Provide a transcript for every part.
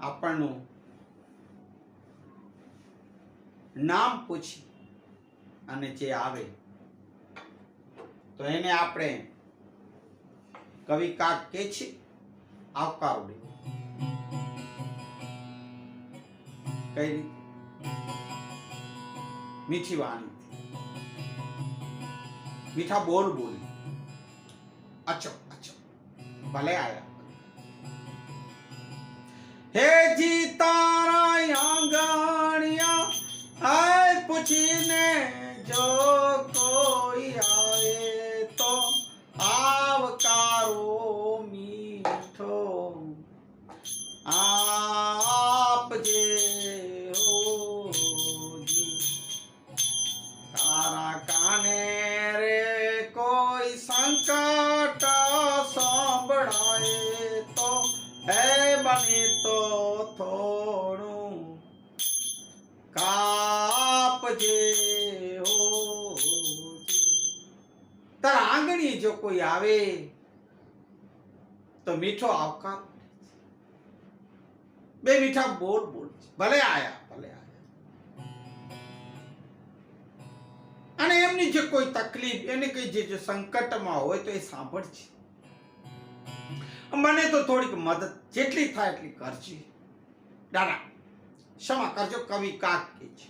આપણનું નામ પૂછી અને જે આવે. તો એને આપણે કવિ કાક કે છે આવકારવું કઈ રીતે? મીઠી વાણી. મીઠા બોલ બોલી. અચો અચો. ભલે આયા. હે જી તારા આંગણિયા આય પૂછીને જો કોઈ આવે તો આવકારો મીઠો. આપજે બને તો થોડું કાપજે હો. તારા આંગણી જો કોઈ આવે, તો મીઠો આવકાર બે મીઠા બોલ બોલ ભલે આયા ભલે આયા. અને એમની જે કોઈ તકલીફ, એને કઈ જે સંકટમાં હોય તો એ સાંભળશે મને તો થોડીક મદદ જેટલી થાય એટલી કરજે. દાદા, ક્ષમા કરજો, કવિ કાક કે છે.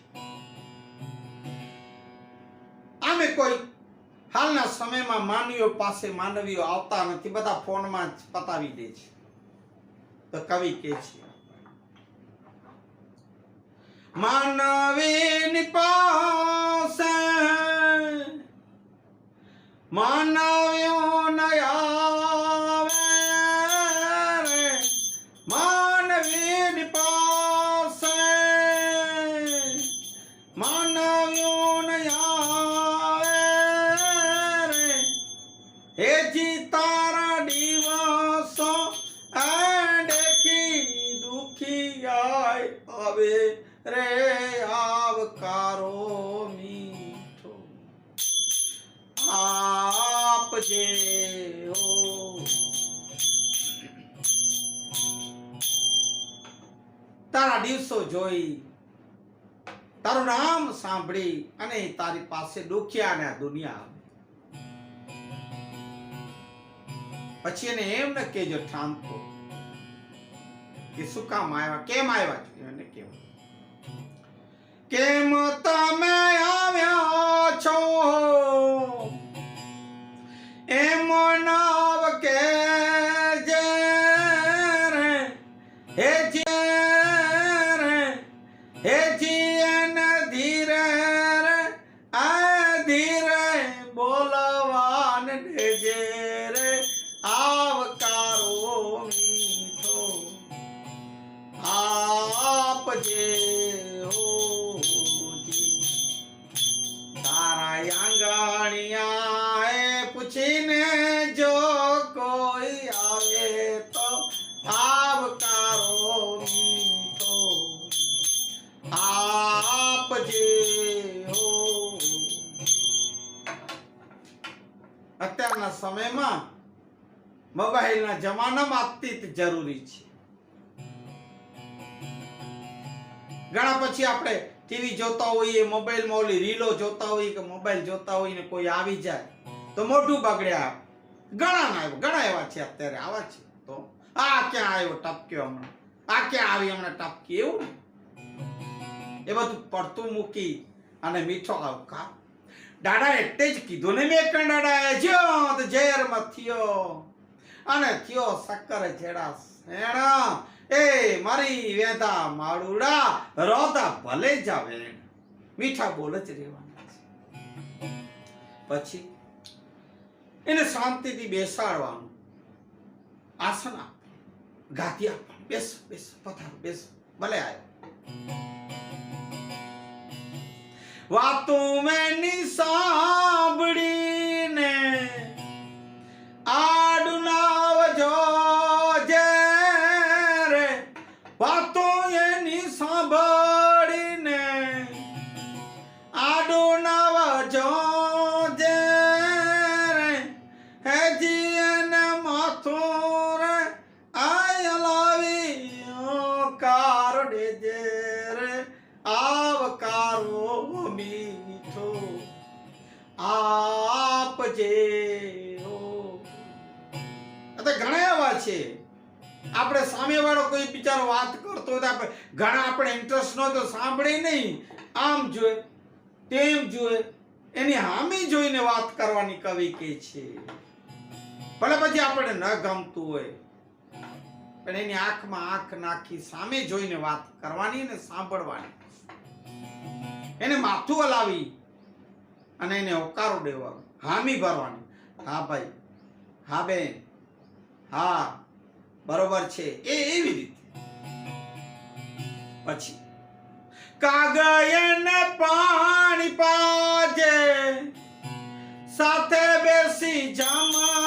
આમે કોઈ હાલના સમયમાં માનવીઓ પાસે માનવીઓ આવતા નથી, બધા ફોનમાં જ પતાવી દે છે. તો કવિ કે છે, માનવીની પાસે માનવ્યો આવે રે આવકારો મીઠો. આપજે હો. તારા દિવસો જોઈ, તારું નામ સાંભળી અને તારી પાસે દુખ્યા ને દુનિયા પછી એને એમ ન કેજો ઠામકો કે શું કામ આવ્યા? કેમ આવ્યા છો? એને કેવું? કેમ તમે આવ્યા છો? એમ નવ કે જે રે, હે જે રે, હે જીયન ધીરે રે, આ ધીરે બોલવાન જે રે આવકારો આંગણિયા પૂછીને જો કોઈ આવે તો આવકારો મીઠો. આપજે હો. અત્યારના સમયમાં મોબાઈલના જમાનામાં અત્યંત જરૂરી છે. ઘણા પછી આપણે ટીવી જોતા હોઈએ મોબાઈલમાં ઓલી રીલો જોતા હોઈએ કે મોબાઈલ જોતા હોઈએ ને કોઈ આવી જાય, તો મોઢું બગડ્યા ઘણા ના આવ્યો, ઘણા એવા છે અત્યારે, આવા છે. તો આ ક્યાં આવ્યો ટપક્યો હમણાં? આ ક્યાં આવી હમણાં ટપકી? એવું ને? એ બધું પડતું મૂકી અને મીઠો આવકાર દાડા એટલે જ કીધું ને મેં કણ દાડા જ્યો તો ઝેરમાં થયો. અને થયો સક્કર જેડા શેણા. એ, મારી વેતા માડુડા રોતા ભલે જાવે. મીઠા બોલ જ રહેવાના છે. પછી એને શાંતિથી બેસાડવાનું. આસન આપવાનું ગાદી આપવાનું બેસ બેસ, પથાર, બેસ, ભલે આવ્યો વાતો મેની સાંભળીને નાવજો જે રે હેજી એને માથું રે આય લાવી દેજે રે, આવકારો મીઠો આપજે ઓ આ ઘણા એવા છે. આપણે સામેવાળો કોઈ બિચારો વાત કરતો હોય તો ઘણા આપણે ઇન્ટરેસ્ટ નો તો સાંભળે નહીં. આમ જોઈએ તેમ જોઈ એની હામી જોઈને વાત કરવાની કવિ કે છે. ભલે પછી આપણે ન ગમતું હોય, પણ એની આંખમાં આંખ નાખી સામે જોઈને વાત કરવાની અને સાંભળવાની. એને માથું હલાવી અને એને હોકારો દેવાનો, હામી ભરવાની. હા ભાઈ, હા બેન, હા, બરોબર છે. એ એવી રીતે. પછી કાગયને પાણી પાજે. સાથે બેસી જમા